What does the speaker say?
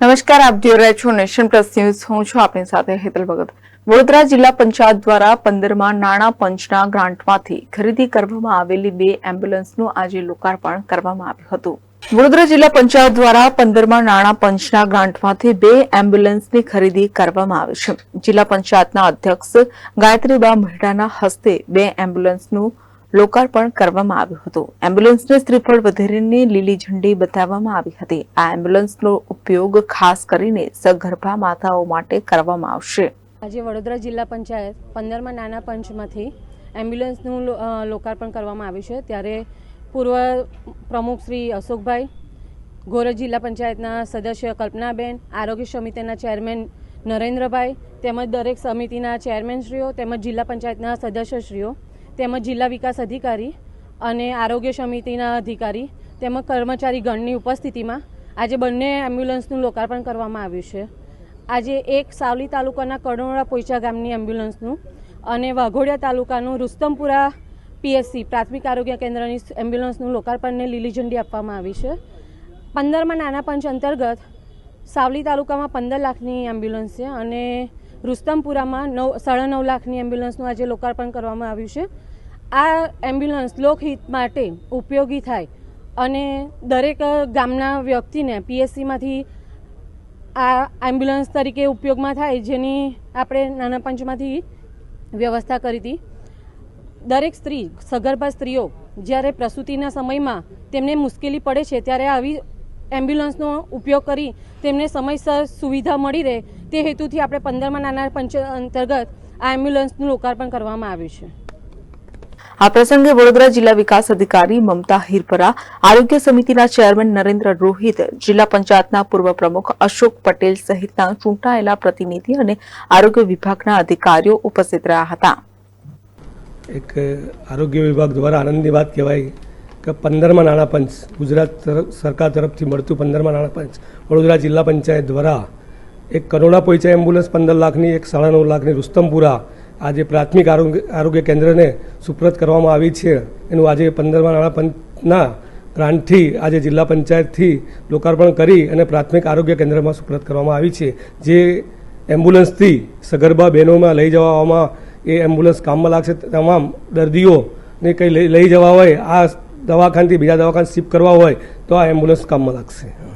નમસ્કાર, આપ જોઈ રહ્યા છો નેશન પ્લસ ન્યૂઝ. હું છું આપની સાથે હેતલ ભગત. વડોદરા જિલ્લા પંચાયત દ્વારા પંદરમાં નાણાં પંચના ગ્રાન્ટમાંથી ખરીદી કરવામાં આવેલી બે એમ્બ્યુલન્સનું આજે લોકાર્પણ કરવામાં આવ્યું હતું. વડોદરા જિલ્લા પંચાયત દ્વારા પંદરમાં નાણાં પંચના ગ્રાન્ટમાંથી બે એમ્બ્યુલન્સની ખરીદી કરવામાં આવી છે. જિલ્લા પંચાયતના અધ્યક્ષ ગાયત્રીબા મહેડાના હસ્તે બે એમ્બ્યુલન્સનું લોકાર્પણ કરવામાં આવ્યું હતું. એમ્બ્યુલન્સને શ્રીફળ વધેરીની લીલી ઝંડી બતાવવામાં આવી હતી. આ એમ્બ્યુલન્સનો ઉપયોગ ખાસ કરીને સગર્ભા માતાઓ માટે કરવામાં આવશે. આજે વડોદરા જિલ્લા પંચાયત પંદરમાં નાના પંચમાંથી એમ્બ્યુલન્સનું લોકાર્પણ કરવામાં આવ્યું છે. ત્યારે પૂર્વ પ્રમુખ શ્રી અશોકભાઈ, ગોરજ જિલ્લા પંચાયતના સદસ્ય કલ્પનાબેન, આરોગ્ય સમિતિના ચેરમેન નરેન્દ્રભાઈ, તેમજ દરેક સમિતિના ચેરમેનશ્રીઓ તેમજ જિલ્લા પંચાયતના સદસ્યશ્રીઓ તેમજ જિલ્લા વિકાસ અધિકારી અને આરોગ્ય સમિતિના અધિકારી તેમજ કર્મચારી ગણની ઉપસ્થિતિમાં આજે બંને એમ્બ્યુલન્સનું લોકાર્પણ કરવામાં આવ્યું છે. આજે એક સાવલી તાલુકાના કડોળા પોઈચા ગામની એમ્બ્યુલન્સનું અને વાઘોડિયા તાલુકાનું રુસ્તમપુરા પીએસસી પ્રાથમિક આરોગ્ય કેન્દ્રની એમ્બ્યુલન્સનું લોકાર્પણને લીલી ઝંડી આપવામાં આવી છે. પંદરમાં નાના પંચ અંતર્ગત સાવલી તાલુકામાં પંદર લાખની એમ્બ્યુલન્સ છે અને રુસ્તમપુરામાં નવ સાડા નવ લાખની એમ્બ્યુલન્સનું આજે લોકાર્પણ કરવામાં આવ્યું છે. આ એમ્બ્યુલન્સ લોકહિત માટે ઉપયોગી થાય અને દરેક ગામના વ્યક્તિને પીએસસીમાંથી આ એમ્બ્યુલન્સ તરીકે ઉપયોગમાં થાય જેની આપણે નાના પંચમાંથી વ્યવસ્થા કરી હતી. દરેક સ્ત્રી, સગર્ભા સ્ત્રીઓ જ્યારે પ્રસૂતિના સમયમાં તેમને મુશ્કેલી પડે છે ત્યારે આવી એમ્બ્યુલન્સનો ઉપયોગ કરી તેમને સમયસર સુવિધા મળી રહે તે હેતુથી આપણે પંદરમાં નાના પંચ અંતર્ગત આ એમ્બ્યુલન્સનું લોકાર્પણ કરવામાં આવ્યું છે. આ પ્રસંગે વડોદરા જિલ્લા વિકાસ અધિકારી મમતા હિરપરા આરોગ્ય સમિતિના ચેરમેન નરેન્દ્ર રોહિત જિલ્લા પંચાયતના પૂર્વ પ્રમુખ અશોક પટેલ સહિતના ચૂંટાયેલા પ્રતિનિધિ અને આરોગ્ય વિભાગના અધિકારીઓ ઉપસ્થિત રહ્યા હતા. એક આરોગ્ય વિભાગ દ્વારા આનંદની વાત કહેવાય કે પંદરમાં નાણાં પંચ ગુજરાત સરકાર તરફથી મળતું પંદરમાં નાણાં પંચ વડોદરા જિલ્લા પંચાયત દ્વારા એક કરોડા પૈસા એમ્બ્યુલન્સ પંદર લાખની, એક સાડા નવ લાખની રુસ્તમપુરા આજે પ્રાથમિક આરોગ્ય આરોગ્ય કેન્દ્રને સુપ્રત કરવામાં આવી છે. એનું આજે પંદરમા નાણાં પંચના ગ્રાન્ટથી આજે જિલ્લા પંચાયતથી લોકાર્પણ કરી અને પ્રાથમિક આરોગ્ય કેન્દ્રમાં સુપ્રત કરવામાં આવી છે. જે એમ્બ્યુલન્સથી સગર્ભા બહેનોમાં લઈ જવામાં એ એમ્બ્યુલન્સ કામમાં લાગશે. તમામ દર્દીઓને કંઈ લઈ જવા હોય, આ દવાખાનથી બીજા દવાખાને શિફ્ટ કરવા હોય, તો આ એમ્બ્યુલન્સ કામમાં લાગશે.